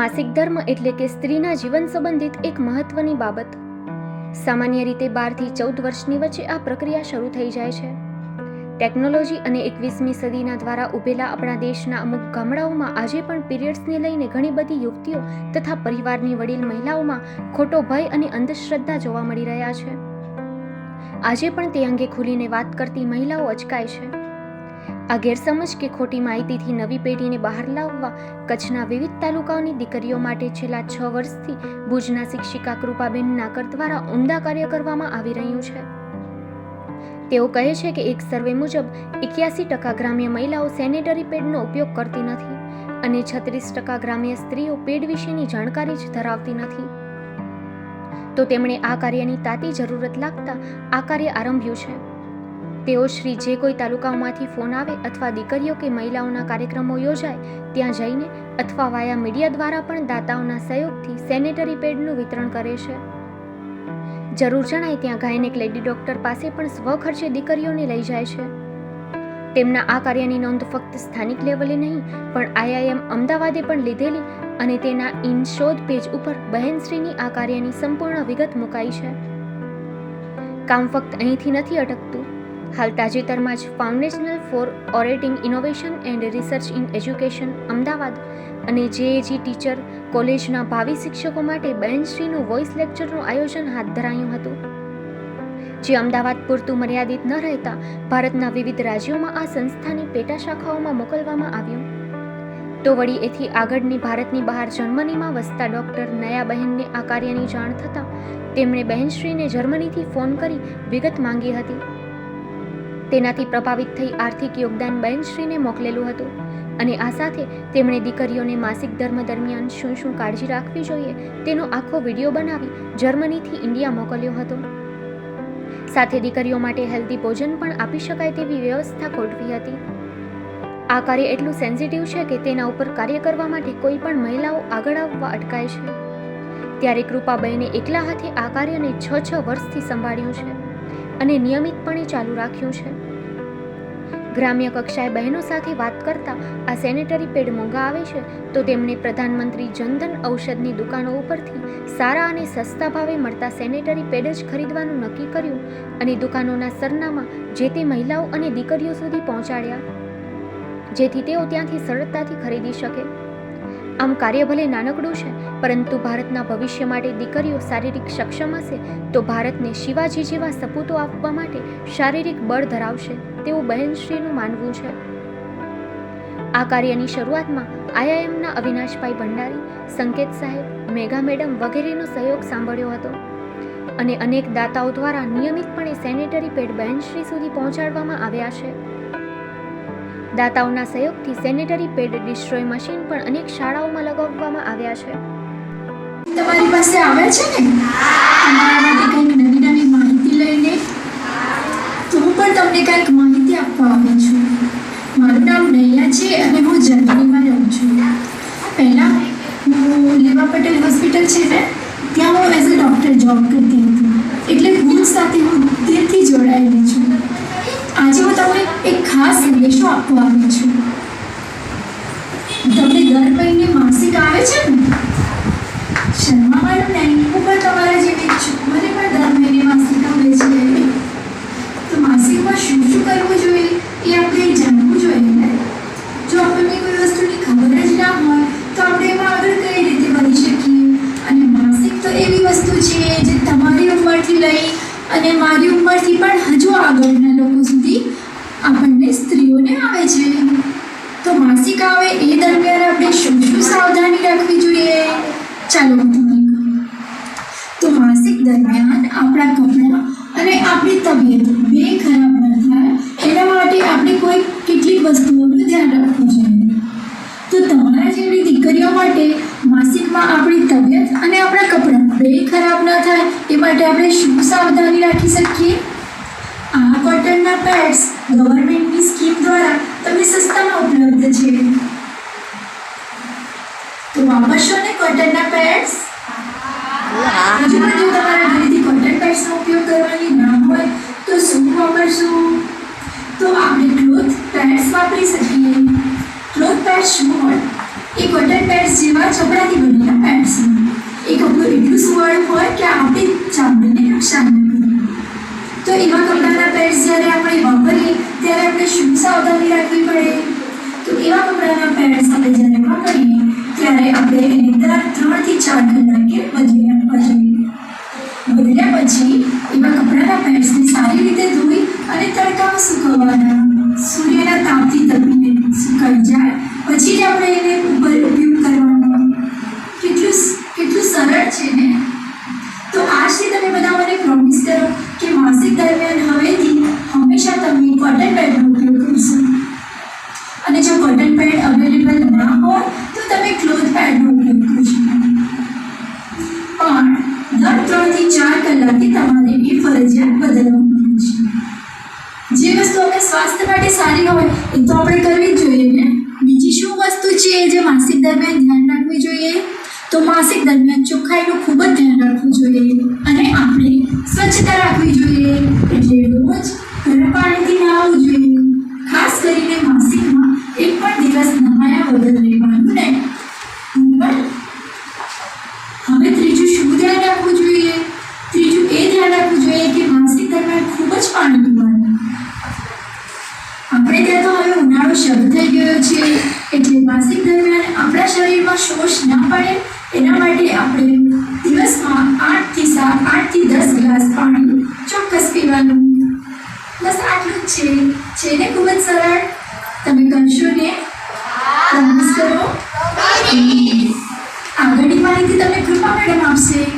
માસિક ધર્મ એટલે કે સ્ત્રીના જીવન સંબંધિત એક મહત્વની બાબત. સામાન્ય રીતે બારથી ચૌદ વર્ષની વચ્ચે આ પ્રક્રિયા શરૂ થઈ જાય છે. ટેકનોલોજી અને એકવીસમી સદીના દ્વારા ઉભેલા આપણા દેશના અમુક ગામડાઓમાં આજે પણ પીરિયડ્સને લઈને ઘણી બધી યુવતીઓ તથા પરિવારની વડીલ મહિલાઓમાં ખોટો ભય અને અંધશ્રદ્ધા જોવા મળી રહ્યા છે. આજે પણ તે અંગે ખુલીને વાત કરતી મહિલાઓ અચકાય છે. આ ગેરસમજ કે ખોટી માહિતીથી નવી પેઢીને બહાર લાવવા કચ્છના વિવિધ તાલુકાઓની દીકરીઓ માટે છેલ્લા છ વર્ષથી ભુજના શિક્ષિકા કૃપાબેન નાકર દ્વારા ઉમદા કાર્ય કરવામાં આવી રહ્યું છે. તેઓ કહે છે કે એક સર્વે મુજબ એક્યાસી ટકા ગ્રામ્ય મહિલાઓ સેનેટરી પેડનો ઉપયોગ કરતી નથી અને છત્રીસ ટકા ગ્રામ્ય સ્ત્રીઓ પેડ વિશેની જાણકારી જ ધરાવતી નથી. તો તેમણે આ કાર્યની તાતી જરૂરત લાગતા આ કાર્ય આરંભ્યું છે. તેઓ શ્રી જે કોઈ તાલુકાઓમાંથી ફોન આવે અથવા દીકરીઓ કે મહિલાઓના કાર્યક્રમો યોજાય, ત્યાં જઈને અથવા વાયા મીડિયા દ્વારા પણ દાતાઓના સહયોગથી સેનેટરી પેડનું વિતરણ કરે છે. જરૂર જણાય ત્યાં ગાયનેક લેડી ડોક્ટર પાસે પણ સ્વખર્ચે દીકરીઓને લઈ જાય છે. તેમના આ કાર્યની નોંધ ફક્ત સ્થાનિક લેવલે નહીં, પણ આઈઆઈએમ અમદાવાદે પણ લીધેલી અને તેના ઇન શોધ પેજ ઉપર બહેનશ્રીની આ કાર્યની સંપૂર્ણ વિગત મુકાઈ છે. કામ ફક્ત અહીંથી નથી અટકતું. હાલ તાજેતરમાં જ foundational for orating innovation and research in education Ahmedabad અને જેએજી ટીચર કોલેજના ભાવિ શિક્ષકો માટે બહેનશ્રીનું વોઇસ લેક્ચરનું આયોજન હાથ ધરાયું હતું. જે અમદાવાદ પૂરતું મર્યાદિત ન રહેતા ભારતના વિવિધ રાજ્યોમાં આ સંસ્થાની પેટા શાખાઓમાં મોકલવામાં આવ્યું. તો વળી એથી આગળની ભારતની બહાર જર્મનીમાં વસતા ડોક્ટર નયાબહેનને આ કાર્યની જાણ થતાં તેમણે બહેનશ્રીને જર્મનીથી ફોન કરી વિગત માંગી હતી. તેનાથી પ્રભાવિત થઈ આર્થિક યોગદાન બહેનશ્રીને મોકલેલું હતું. અને આ સાથે તેમણે દીકરીઓને માસિક ધર્મ દરમિયાન શું શું કાળજી રાખવી જોઈએ તેનો આખો વીડિયો બનાવી જર્મનીથી ઇન્ડિયા મોકલ્યો હતો. સાથે દીકરીઓ માટે હેલ્ધી ભોજન પણ આપી શકાય તેવી વ્યવસ્થા ગોઠવી હતી. આ કાર્ય એટલું સેન્સિટિવ છે કે તેના ઉપર કાર્ય કરવા માટે કોઈ પણ મહિલાઓ આગળ આવવા અટકાય છે. ત્યારે કૃપાબહેને એકલા હાથે આ કાર્યને છ છ વર્ષથી સંભાળ્યું છે. અને નિયમિતપણે ચાલુ રાખ્યું છે. ગ્રામ્ય કક્ષાએ બહેનો સાથે વાત કરતા આ સેનેટરી પેડ મોંઘા આવે છે તો તેમણે પ્રધાનમંત્રી જનધન ઔષધની દુકાનો ઉપરથી સારા અને સસ્તા ભાવે મળતા સેનેટરી પેડ જ ખરીદવાનું નક્કી કર્યું અને દુકાનોના સરનામાં જે તે મહિલાઓ અને દીકરીઓ સુધી પહોંચાડ્યા. જેથી તેઓ ત્યાંથી સરળતાથી ખરીદી શકે. આમ કાર્ય ભલે નાનકડું છે, પરંતુ ભારતના ભવિષ્ય માટે દીકરીઓ શારીરિક સક્ષમ હશે, તો ભારતને શિવાજી જેવા સપૂતો આપવા માટે શારીરિક બળ ધરાવશે તેવું બહેનશ્રીનું માનવું છે. આ કાર્યની શરૂઆતમાં આઈઆઈએમના અવિનાશભાઈ ભંડારી, સંકેત સાહેબ, મેઘા મેડમ વગેરેનો સહયોગ સાંભળ્યો હતો અને અનેક દાતાઓ દ્વારા નિયમિતપણે સેનેટરી પેડ બહેનશ્રી સુધી પહોંચાડવામાં આવ્યા છે. દાતાઓના સહયોગથી સેનેટરી પેડ ડિસ્ટ્રોય મશીન પણ અનેક શાળાઓમાં લગાવવામાં આવ્યા છે. તમારી પાસે આવે છે ને? તમારા માટે કંઈક નવી નવી માહિતી લઈને તો હું પણ તમને કંઈક માહિતી આપવા આવી છું. મારું નામ નૈયા છે અને હું જર્મનીમાં રહું છું. પહેલાં હું લેવા પટેલ હોસ્પિટલ છે ને, ત્યાં હું એઝ અ ડૉક્ટર જોબ કરતી હતી. એટલે હું સાથે હું દિલથી જોડાયેલી છું. આજે હું તમને એક ખાસ સંદેશો આપવા આવી છું. તમને દર મહિને માસિક આવે છે ને? શર્માવાનું નહીં, હું પણ તમારા જેવી છું. મને પણ દર મહિને માસિક આવે છે. તો માસિકમાં શું શું કરવું જોઈએ એ આપણે જાણવું જોઈએ. ચાલો. તો માસિક દરમિયાન આપણા કપડાં અને આપણી તબિયત બે ખરાબ ન થાય, એના માટે આપણે કોઈ કેટલીક વસ્તુઓનું ધ્યાન રાખવું જોઈએ. તો તમારા જેવી દીકરીઓ માટે માસિકમાં આપણી તબિયત અને આપણા કપડાં બે ખરાબ ન થાય, એ માટે આપણે શું સાવધાની રાખી શકીએ? આ કોટનના પેડ્સ ગવર્મેન્ટની સ્કીમ દ્વારા તમને સસ્તામાં ઉપલબ્ધ છે. વાપરશો ને કોટનના પેડ્સ હજુ પણ જો તમારા ઘરેથી કોટન પેડ્સનો ઉપયોગ કરવાની ના હોય તો શું વાપરશો તો આપણે ક્લોથ પેડ્સ વાપરી શકીએ ક્લોથ પેડ્સ શું હોય એ કોટન પેડ્સ જેવા ચોપડાથી બનેલા પેડ્સ એ કપડું એટલું સુવાળું હોય કે આપણી ચામડીને નુકસાન ન કરે તો એવા કપડાના પેડ્સ જ્યારે આપણે વાપરીએ ત્યારે આપણે શું સાવધાની રાખવી પડે તો એવા કપડાના પેડ્સ આપણે જ્યારે વાપરીએ ત્યારે આપણે એની દર ત્રણથી ચાર કલાકે વધીએ જોઈએ અને આપણે સ્વચ્છતા રાખવી જોઈએ. એટલે રોજ ગરમ પાણીથી નાહવું જોઈએ. ખાસ કરીને માસિકમાં એક પણ દિવસ નહાયા વગર રહેવાનું નહીં. હવે ત્રીજું શું ધ્યાન રાખવું જોઈએ? ત્રીજું એ ધ્યાન રાખવું જોઈએ કે માસિક દરમિયાન ખૂબ જ પાણી પીવાનું. આપણે ત્યાં તો હવે ઉનાળો શરૂ થઈ ગયો છે. એટલે માસિક દરમિયાન આપણા શરીરમાં શોષ ના પડે. એના માટે આપણે કરવાનું બસ આટલું જ છે. છે ને? ખૂબ જ સરળ. તમે કરશો ને? નમસ્કારો આગળની માહિતી તમને કૃપા મેડમ આપશે.